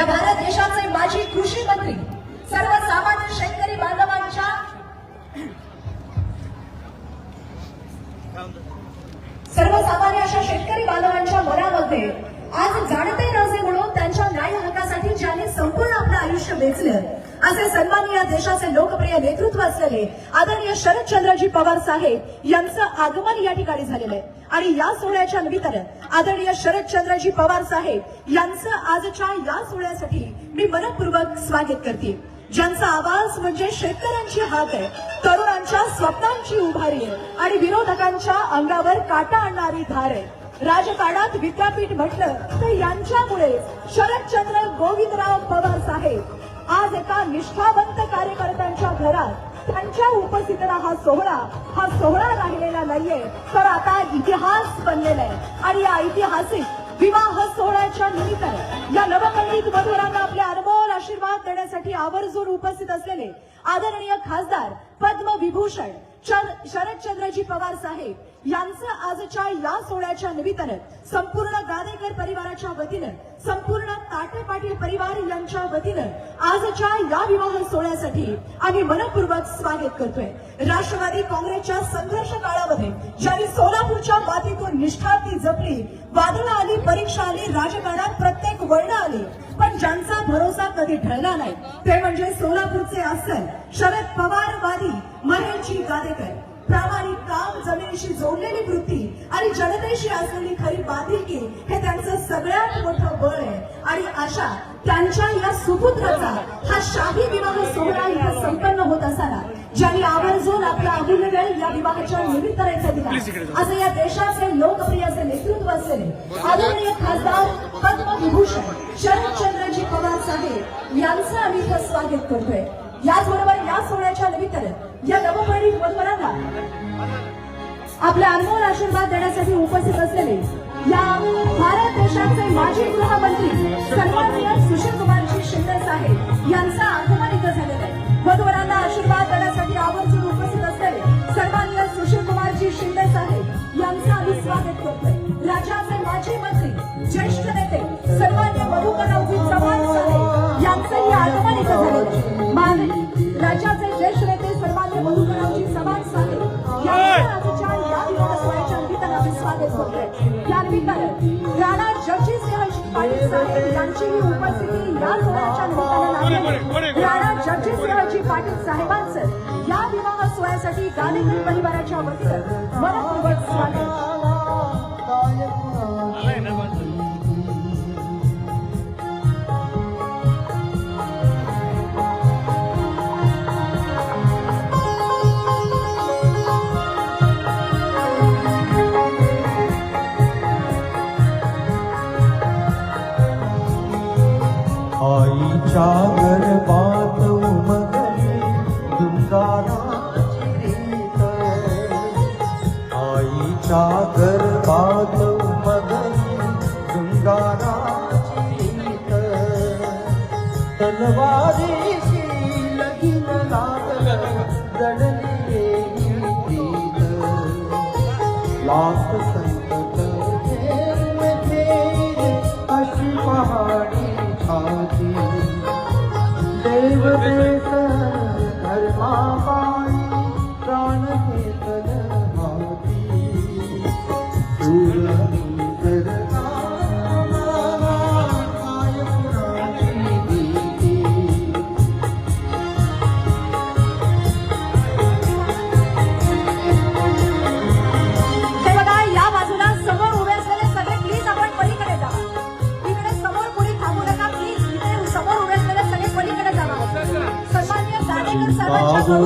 या भारत देशाचे माजी कृषी मंत्री सर्वसामान्य शेतकरी बांधवांच्या सर्वसामान्य अशा शेतकरी बांधवांच्या मनामध्ये आज जाणते नसे म्हणून त्यांच्या न्याय हक्कासाठी ज्यांनी संपूर्ण आपलं आयुष्य वेचलं असे सन्माननीय देशाचे लोकप्रिय नेतृत्व असलेले आदरणीय शरदचंद्रजी पवार साहेब यांचं आगमन या ठिकाणी झालेलं आहे. आणि या सोहळ्याच्या निमित्तानं आदरणीय शरदचंद्रजी पवार साहेब यांचं आजच्या या सोहळ्यासाठी मी मनपूर्वक स्वागत करते. ज्यांचा आवाज म्हणजे शेतकऱ्यांची हाक आहे तरुणांच्या स्वप्नांची उभारी आहे आणि विरोधकांच्या अंगावर काटा आणणारी धार आहे. राजकारणात विद्यापीठ म्हटलं तर यांच्यामुळे शरदचंद्र गोविंदराव पवार साहेब आज एका निष्ठावंत कार्यकर्त्यांच्या घरात त्यांच्या उपस्थितीला हा सोहळा हा सोहळा राहिलेला नाहीये. तर आता इतिहास बनलेला आहे. आणि या ऐतिहासिक विवाह सोहळ्याच्या निमित्ताने या नवकल्लित वधूरांना आपले अनमोल आशीर्वाद देण्यासाठी आवर्जून उपस्थित असलेले आदरणीय खासदार पद्मविभूषण शरदचंद्रजी पवार साहेब यांचं आजच्या या सोहळ्याच्या निमित्तानं संपूर्ण गादेकर परिवाराच्या वतीनं संपूर्ण ताटे पाटील परिवार यांच्या वतीनं आजच्या या विवाह सोहळ्यासाठी आम्ही मनपूर्वक स्वागत करतोय. राष्ट्रवादी काँग्रेसच्या संघर्ष काळात निष्ठा ती जपली. वादळं आली परीक्षा आली राजकारणात प्रत्येक वर्ण आली. पण ज्यांचा भरोसा कधी ढळला नाही ते म्हणजे सोलापूरचे असल शरद पवारवादी महेलजी गादेकर. प्रामाणिक काम जमिनीशी जोडलेली वृत्ती आणि जनतेशी असलेली खरी बांधिलकी हे त्यांचं सगळ्यात मोठं बळ आहे. आणि अशा त्यांच्या या सुपुत्राचा हा शाही विवाह सोहळा इथं संपन्न होत असताना ज्यांनी आवर्जून आपला अमूल्य वेळ या विवाहाच्या निमित्ताने दिला असं या देशाचे लोकप्रिय असे नेतृत्व असलेले आदरणीय खासदार पद्मविभूषण शरदचंद्रजी पवार साहेब यांचं आम्ही इथं स्वागत करतोय. याचबरोबर या सोहळ्याच्या निमित्तानं या नवपरिणित वधूवरांना आपले अनमोल आशीर्वाद देण्यासाठी उपस्थित असलेले या भारत देशाचे माजी गृहमंत्री सन्माननीय निमित्तानं आम्ही स्वागत करतोय या निमित्तानं राणा जगजितसिंहजी पाटील साहेब उपस्थिती या सोहळ्याच्या निमित्तानं लाभलेली आहे. राणा जगजितसिंहजी पाटील साहेबांचं या विवाह सोहळ्यासाठी गालेकर परिवाराच्या वतीनं मनपूर्वक स्वागत. सागर गर्भात उमगली दुंगाराची रीत तलवारीशी लगीन लागलं जडली ही लाख संतत घेऊन घेईल अशी पहाडी छाती। देव प्राण घेतल కాదు